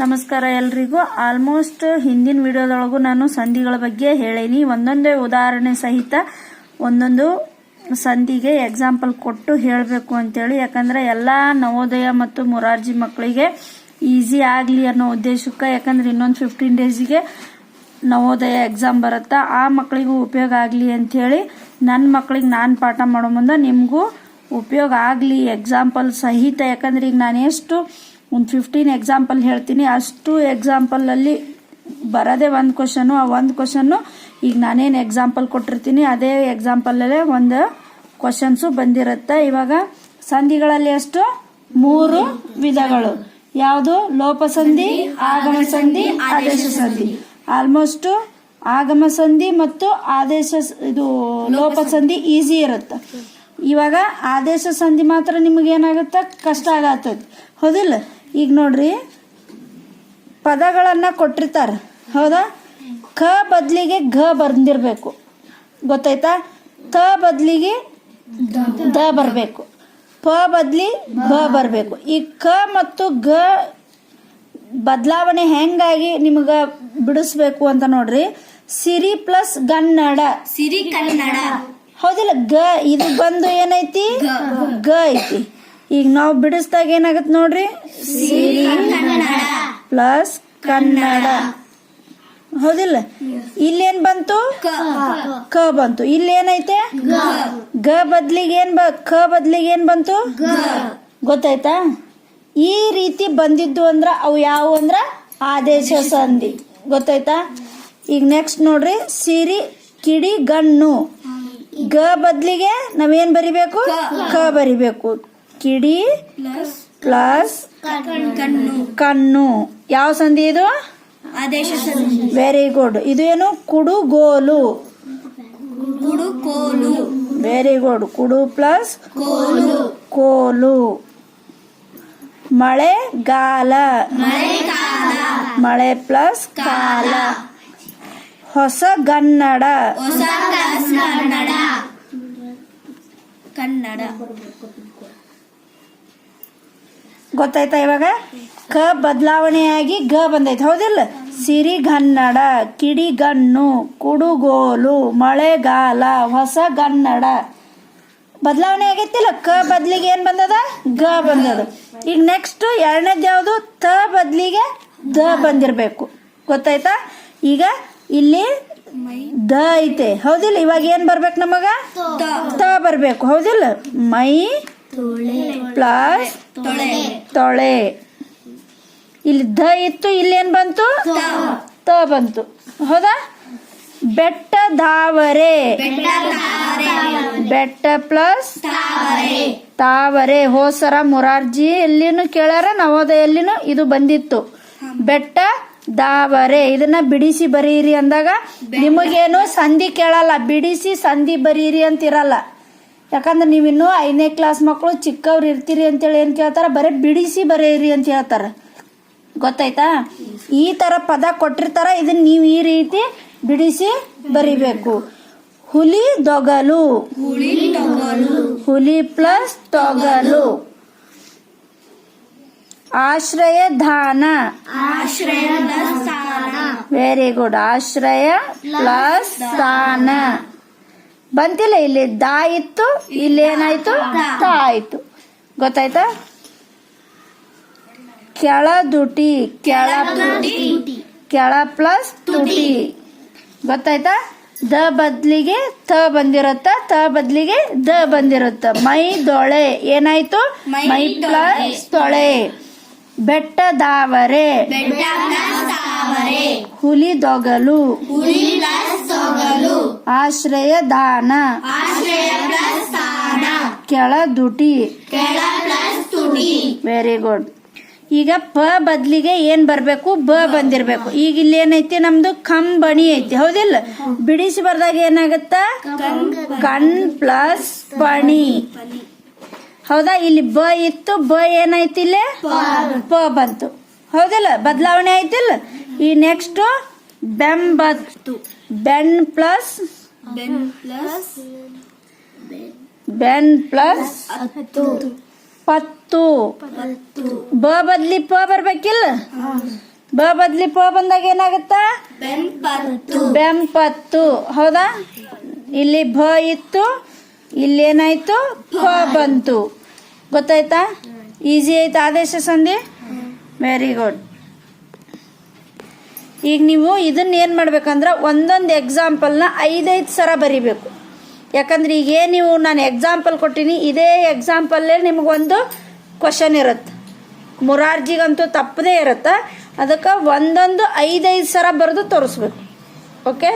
ನಮಸ್ಕಾರ ಎಲ್ರಿಗೂ. ಆಲ್ಮೋಸ್ಟ್ ಹಿಂದಿನ ವಿಡಿಯೋದೊಳಗೂ ನಾನು ಸಂಧಿಗಳ ಬಗ್ಗೆ ಹೇಳೀನಿ. ಒಂದೊಂದೇ ಉದಾಹರಣೆ ಸಹಿತ ಒಂದೊಂದು ಸಂಧಿಗೆ ಎಕ್ಸಾಂಪಲ್ ಕೊಟ್ಟು ಹೇಳಬೇಕು ಅಂತೇಳಿ. ಯಾಕಂದ್ರೆ ಎಲ್ಲ ನವೋದಯ ಮತ್ತು ಮೊರಾರ್ಜಿ ಮಕ್ಕಳಿಗೆ ಈಸಿ ಆಗಲಿ ಅನ್ನೋ ಉದ್ದೇಶಕ್ಕೆ, ಯಾಕಂದ್ರೆ ಇನ್ನೊಂದು ಫಿಫ್ಟೀನ್ ಡೇಸಿಗೆ ನವೋದಯ ಎಕ್ಸಾಮ್ ಬರುತ್ತಾ, ಆ ಮಕ್ಕಳಿಗೂ ಉಪಯೋಗ ಆಗಲಿ ಅಂಥೇಳಿ ನನ್ನ ಮಕ್ಕಳಿಗೆ ನಾನು ಪಾಠ ಮಾಡೋ ಮುಂದೆ ನಿಮಗೂ ಉಪಯೋಗ ಆಗಲಿ ಎಕ್ಸಾಂಪಲ್ ಸಹಿತ. ಯಾಕಂದ್ರೆ ಈಗ ನಾನು ಎಷ್ಟು ಒಂದು ಫಿಫ್ಟೀನ್ ಎಕ್ಸಾಂಪಲ್ ಹೇಳ್ತೀನಿ. ಅಷ್ಟು ಎಕ್ಸಾಂಪಲಲ್ಲಿ ಬರೋದೇ ಒಂದು ಕ್ವಶನು ಆ ಒಂದು ಕ್ವಶನ್ನು ಈಗ ನಾನೇನು ಎಕ್ಸಾಂಪಲ್ ಕೊಟ್ಟಿರ್ತೀನಿ, ಅದೇ ಎಕ್ಸಾಂಪಲಲ್ಲೇ ಒಂದು ಕ್ವಶನ್ಸು ಬಂದಿರುತ್ತೆ. ಇವಾಗ ಸಂಧಿಗಳಲ್ಲಿ ಅಷ್ಟು? ಮೂರು ವಿಧಗಳು. ಯಾವುದು? ಲೋಪ ಸಂಧಿ, ಆಗಮ ಸಂಧಿ, ಆದೇಶ ಸಂಧಿ. ಆಲ್ಮೋಸ್ಟ್ ಆಗಮ ಸಂಧಿ ಮತ್ತು ಆದೇಶ ಇದು ಲೋಪ ಸಂಧಿ ಈಸಿ ಇರುತ್ತೆ. ಇವಾಗ ಆದೇಶ ಸಂಧಿ ಮಾತ್ರ ನಿಮಗೇನಾಗುತ್ತೆ ಕಷ್ಟ ಆಗತ್ತೈತಿ ಹೌದಿಲ್ಲ? ಈಗ ನೋಡ್ರಿ ಪದಗಳನ್ನ ಕೊಟ್ಟಿರ್ತಾರೆ ಹೌದಾ? ಕ ಬದಲಿಗೆ ಘ ಬಂದಿರಬೇಕು ಗೊತ್ತಾಯ್ತಾ? ತ ಬದಲಿಗೆ ದ ಬರಬೇಕು. ಪ ಬದಲಿ ಬ ಬರಬೇಕು. ಈ ಕ ಮತ್ತು ಗ ಬದಲಾವಣೆ ಹೆಂಗಾಗಿ ನಿಮಗೆ ಬಿಡಿಸ್ಬೇಕು ಅಂತ ನೋಡ್ರಿ. ಸಿರಿ ಪ್ಲಸ್ ಗನ್ನಡ ಸಿರಿ ಕನ್ನಡ. ಹೌದಿಲ್ಲ? ಗ ಇದು ಬಂದು ಏನೈತಿ? ಗ ಐತಿ. ಈಗ ನಾವು ಬಿಡಿಸ್ದಾಗ ಏನಾಗತ್ತೆ ನೋಡ್ರಿ? ಸಿರಿ ಪ್ಲಸ್ ಕನ್ನಡ. ಹೌದಿಲ್ಲ? ಇಲ್ಲೇನ್ ಬಂತು? ಕ. ಬಂತು. ಇಲ್ಲಿ ಏನೈತೆ ಗ ಬದ್ಲಿಗೆ ಏನ್ ಬ ಕ ಬದ್ಲಿಗೆ ಏನ್ ಬಂತು? ಗೊತ್ತಾಯ್ತಾ? ಈ ರೀತಿ ಬಂದಿದ್ದು ಅಂದ್ರ ಅವು ಯಾವುವು ಅಂದ್ರ? ಆದೇಶ ಸಂಧಿ. ಗೊತ್ತಾಯ್ತಾ? ಈಗ ನೆಕ್ಸ್ಟ್ ನೋಡ್ರಿ. ಸಿರಿ ಕಿಡಿ ಗಣ್ಣು. ಗ ಬದ್ಲಿಗೆ ನಾವೇನ್ ಬರಿಬೇಕು? ಕ ಬರಿಬೇಕು. ಕಿಡಿ ಪ್ಲಸ್ ಕಣ್ಣು. ಕಣ್ಣು. ಯಾವ ಸಂಧಿ ಇದು? ವೆರಿ ಗುಡ್ ಇದು ಏನು? ಕುಡುಗೋಲು. ವೆರಿ ಗುಡ್ ಕುಡು ಪ್ಲಸ್ ಕೋಲು. ಕೋಲು. ಮಳೆಗಾಲ ಮಳೆ ಪ್ಲಸ್ ಕಾಲ. ಹೊಸ ಗನ್ನಡ ಹೊಸ ಕನ್ನಡ. ಕನ್ನಡ. ಗೊತ್ತಾಯ್ತಾ ಇವಾಗ? ಕ ಬದಲಾವಣೆಯಾಗಿ ಗ ಬಂದೈತೆ ಹೌದಿಲ್ಲ? ಸಿರಿಗನ್ನಡ ಕಿಡಿಗಣ್ಣು ಕುಡುಗೋಲು ಮಳೆಗಾಲ ಹೊಸ ಗನ್ನಡ ಬದಲಾವಣೆ ಆಗೈತಿಲ್ಲ ಕ ಬದ್ಲಿಗೆ ಏನ್ ಬಂದದ? ಗ ಬಂದದ. ಈಗ ನೆಕ್ಸ್ಟ್ ಎರಡನೇದು ಯಾವುದು? ತ ಬದ್ಲಿಗೆ ದ ಬಂದಿರಬೇಕು. ಗೊತ್ತಾಯ್ತಾ? ಈಗ ಇಲ್ಲಿ ದ ಐತೆ. ಹೌದಿಲ್ಲ? ಇವಾಗ ಏನ್ ಬರ್ಬೇಕು ನಮಗ? ತ ಬರ್ಬೇಕು. ಹೌದಿಲ್ಲ? ಮೈ ಪ್ಲಸ್ ತೊಳೆ. ತೊಳೆ. ಇಲ್ಲಿ ದ ಇತ್ತು ಇಲ್ಲಿ ಏನ್ ಬಂತು? ತ. ಬಂತು. ಹೌದಾ? ಬೆಟ್ಟ ದಾವರೆ. ಬೆಟ್ಟ ಪ್ಲಸ್ ತಾವರೆ. ಹೋಸರ ಮುರಾರ್ಜಿ ಎಲ್ಲಿನೂ ಕೇಳ್ಯಾರ ನವೋದಯಲ್ಲಿನೂ ಇದು ಬಂದಿತ್ತು. ಬೆಟ್ಟ ದಾವರೆ. ಇದನ್ನ ಬಿಡಿಸಿ ಬರೀರಿ ಅಂದಾಗ ನಿಮಗೇನು ಸಂಧಿ ಕೇಳಲ್ಲ. ಬಿಡಿಸಿ ಸಂಧಿ ಬರೀರಿ ಅಂತ ಯಾಕಂದ್ರೆ ನೀವಿನ್ನು ಐದನೇ ಕ್ಲಾಸ್ ಮಕ್ಕಳು ಚಿಕ್ಕವ್ರು ಇರ್ತೀರಿ ಅಂತೇಳಿ ಏನು ಕೇಳ್ತಾರೆ? ಬರೀ ಬಿಡಿಸಿ ಬರೀರಿ ಅಂತ ಹೇಳ್ತಾರೆ. ಗೊತ್ತಾಯ್ತಾ? ಈ ತರ ಪದ ಕೊಟ್ಟಿರ್ತಾರ ಇದನ್ನ ನೀವು ಈ ರೀತಿ ಬಿಡಿಸಿ ಬರಿಬೇಕು. ಹುಲಿ ದೊಗಲು. ಹುಲಿ ಪ್ಲಸ್ ತೊಗಲು. ಆಶ್ರಯ ಧಾನ ವೆರಿ ಗುಡ್ ಆಶ್ರಯ ಪ್ಲಸ್ ಸ್ಥಾನ ಬಂತಿಲ್ಲ ಇಲ್ಲಿ ದಾ ಇತ್ತು ಇಲ್ಲಿ ಏನಾಯ್ತು? ತಾ ಆಯ್ತು ಗೊತ್ತಾಯ್ತಾ? ಕೆಳದುಟಿ ಕೆಳ ಕೆಳ ಪ್ಲಸ್ ತುಟಿ. ಗೊತ್ತಾಯ್ತಾ? ದ ಬದ್ಲಿಗೆ ತ ಬಂದಿರುತ್ತ ತ ಬದ್ಲಿಗೆ ದ ಬಂದಿರುತ್ತ. ಮೈ ದೊಳೆ. ಏನಾಯ್ತು? ಮೈ ಪ್ಲಸ್ ತೊಳೆ. ಬೆಟ್ಟ ದಾವರೆ. ಬೆಟ್ಟ ಪ್ಲಸ್ ಹುಲಿ ದೊಗಲು. ಆಶ್ರಯ ದಾನ ಕೆಳ ದುಟಿ ವೆರಿ ಗುಡ್ ಈಗ ಪ ಬದ್ಲಿಗೆ ಏನ್ ಬರ್ಬೇಕು? ಬ ಬಂದಿರ್ಬೇಕು. ಈಗ ಇಲ್ಲಿ ಏನೈತಿ ನಮ್ದು? ಕಂಬಣಿ ಐತಿ. ಹೌದಿಲ್ಲ? ಬಿಡಿಸಿ ಬರ್ದಾಗ ಏನಾಗತ್ತ? ಕಣ್ ಪ್ಲಸ್ ಬಣಿ. ಹೌದಾ? ಇಲ್ಲಿ ಬ ಇತ್ತು. ಬ ಏನೈತಿ ಇಲ್ಲಿ? ಪ ಬಂತು. ಹೌದಿಲ್ಲ? ಬದಲಾವಣೆ ಆಯ್ತಿಲ್ಲ? ಈ ನೆಕ್ಸ್ಟ್ ಬೆಂಬತ್ತು. ಬೆನ್ ಪ್ಲಸ್ ಬೆನ್ ಪ್ಲಸ್ ಬೆನ್ ಪ್ಲಸ್ ಹತ್ತು ಪತ್ತು ಪತ್ತು ಬ ಬದ್ಲಿ ಪ ಬರ್ಬೇಕಿಲ್ಲ? ಬ ಬದ್ಲಿ ಪ ಬಂದಾಗ ಏನಾಗುತ್ತ? ಬೆಂಪತ್ತು ಬೆಂಪತ್ತು ಹೌದಾ? ಇಲ್ಲಿ ಭ ಇತ್ತು ಇಲ್ಲಿ ಏನಾಯ್ತು? ಪ ಬಂತು. ಗೊತ್ತಾಯ್ತಾ? ಈಸಿ ಆಯ್ತಾ ಆದೇಶ ಸಂಧಿ? ವೆರಿ ಗುಡ್ ಈಗ ನೀವು ಇದನ್ನ ಏನು ಮಾಡ್ಬೇಕಂದ್ರೆ ಒಂದೊಂದು ಎಕ್ಸಾಂಪಲ್ನ ಐದೈದು ಸರ ಬರಿಬೇಕು. ಯಾಕಂದ್ರೆ ಈಗ ಏನು ನೀವು ನಾನು ಎಕ್ಸಾಂಪಲ್ ಕೊಟ್ಟಿನಿ, ಇದೇ ಎಕ್ಸಾಂಪಲ್ಲೇ ನಿಮಗೊಂದು ಕ್ವಶನ್ ಇರುತ್ತೆ. ಮುರಾರ್ಜಿಗಂತೂ ತಪ್ಪದೇ ಇರುತ್ತೆ. ಅದಕ್ಕೆ ಒಂದೊಂದು ಐದೈದು ಸರ ಬರೆದು ತೋರಿಸ್ಬೇಕು. ಓಕೆ